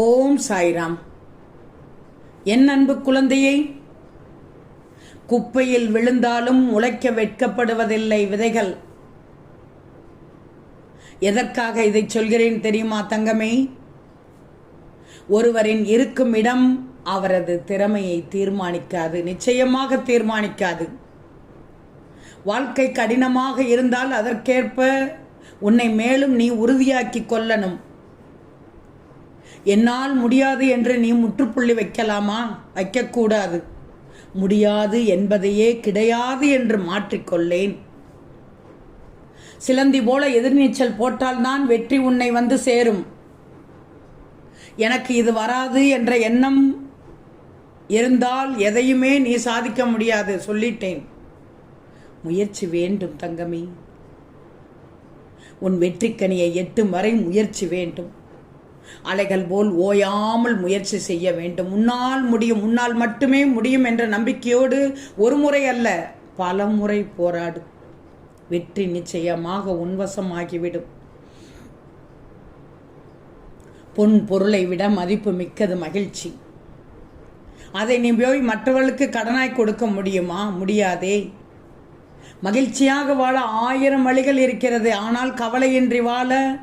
ஓம் சாய்ராம். என் அன்பு குழந்தையை குப்பையில் விழுந்தாலும் உழைக்க வெட்கப்படுவதில்லை விதைகள். எதற்காக இதை சொல்கிறேன் தெரியுமா தங்கமே? ஒருவரின் இருக்கும் இடம் அவரது திறமையை தீர்மானிக்காது நிச்சயமாக தீர்மானிக்காது. வாழ்க்கை கடினமாக இருந்தால் அதற்கேற்ப உன்னை மேலும் நீ உறுதியாக்கி கொள்ளணும். என்னால் முடியாது என்று நீ முற்றுப்புள்ளி வைக்கலாமா? வைக்கக்கூடாது. முடியாது என்பதையே கிடையாது என்று மாற்றிக்கொள்ளேன். சிலந்தி போல எதிர்நீச்சல் போட்டால்தான் வெற்றி உன்னை வந்து சேரும். எனக்கு இது வராது என்ற எண்ணம் இருந்தால் எதையுமே நீ சாதிக்க முடியாது சொல்லிட்டேன். முயற்சி வேண்டும் தங்கமே. உன் வெற்றிக்கனியை எட்டும் வரை முயற்சி வேண்டும். அலைகள் போல் ஓயாமல் முயற்சி செய்ய வேண்டும். முன்னால் முடியும் முன்னால் மட்டுமே முடியும் என்ற நம்பிக்கையோடு ஒரு முறை அல்ல பல முறை போராடு. வெற்றி நிச்சயமாக உன்வசமாகிவிடும். பொன் பொருளை விட மதிப்பு மிக்கது மகிழ்ச்சி. அதை நீ போய் மற்றவர்களுக்கு கடனாய் கொடுக்க முடியுமா? முடியாதே. மகிழ்ச்சியாக வாழ ஆயிரம் வழிகள் இருக்கிறது ஆனால் கவலையின்றி வாழ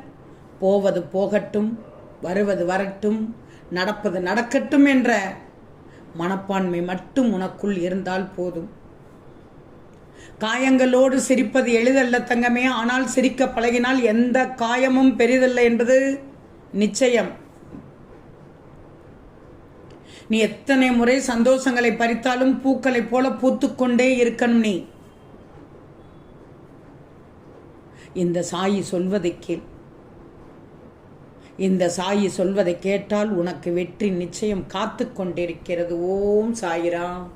போவது போகட்டும். வருவது வரட்டும் நடப்பது நடக்கட்டும் என்ற மனப்பான்மை மட்டும் உனக்குள் இருந்தால் போதும். காயங்களோடு சிரிப்பது எளிதல்ல தங்கமே ஆனால் சிரிக்க பழகினால் எந்த காயமும் பெரிதல்ல என்பது நிச்சயம். நீ எத்தனை முறை சந்தோஷங்களை பறித்தாலும் பூக்களைப் போல பூத்துக்கொண்டே இருக்கணும் நீ. இந்த சாயி சொல்வதை கேள். இந்த சாயி சொல்வதை கேட்டால் உனக்கு வெற்றி நிச்சயம் காத்து கொண்டிருக்கிறது ஓம் சாயிராம்.